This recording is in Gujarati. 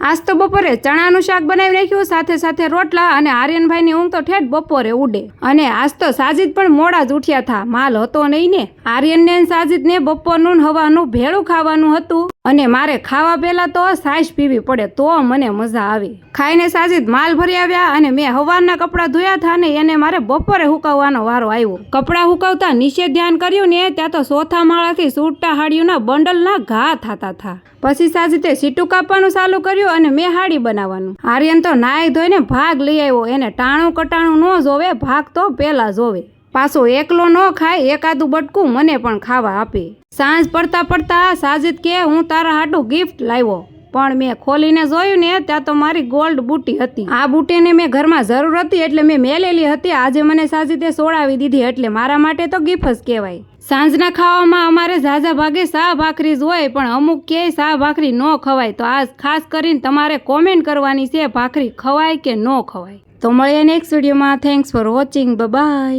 આજ તો બપોરે ચણાનું શાક બનાવી નાખ્યું સાથે સાથે રોટલા અને આર્યનભાઈની ઊંઘ તો ઠેઠ બપોરે ઉડે. અને આજ તો સાજીદ પણ મોડા જ ઉઠ્યા હતા માલ હતો નહીં ને? આર્યનને સાજીદને બપોરનું હવાનું ભેળું ખાવાનું હતું. અને મારે ખાવા પહેલા તો સાઈશ પીવી પડે, તો મને મજા આવે. ખાઈને સાજીદ માલ ભરી આવ્યા અને મેં હવારના કપડાં ધોયા હતા ને એને મારે બપોરે હુકવવાનો વારો આવ્યો. કપડાં હુકાવતા નીચે ધ્યાન કર્યું ને, ત્યાં તો ચોથા માળાથી સૂટતા હાડીઓના બંડલના ઘા થતા હતા પછી સાજીદે સીટું કાપવાનું ચાલુ કર્યું અને મેં હાડી બનાવવાનું. આર્યન તો નાહી ધોઈને ભાગ લઈ આવ્યો. એને ટાણું કટાણું ન જોવે, ભાગ તો પેલા જોવે. પાછો એકલો ન ખાય, એકાદું બટકું મને પણ ખાવા આપે. સાંજ પડતા પડતા સાજિદ કે, હું તારા હાટું ગિફ્ટ લાવ્યો. પણ મેં ખોલીને જોયું ને, ત્યાં તો મારી ગોલ્ડ બુટી હતી. આ બુટીને મેં ઘરમાં જરૂર હતી એટલે મેં મેલેલી હતી. આજે મને સાજીદે સોડાવી દીધી એટલે મારા માટે તો ગિફ્ટ જ કહેવાય. સાંજના ખાવામાં અમારે ઝાઝા ભાગે શાહ ભાખરી જ હોય, પણ અમુક કે શાહ ભાખરી ન ખવાય. તો આ ખાસ કરીને તમારે કોમેન્ટ કરવાની છે, ભાખરી ખવાય કે ન ખવાય. તો મળીએ નેક્સ્ટ વિડીયોમાં થેન્ક્સ ફોર વોચિંગ બાય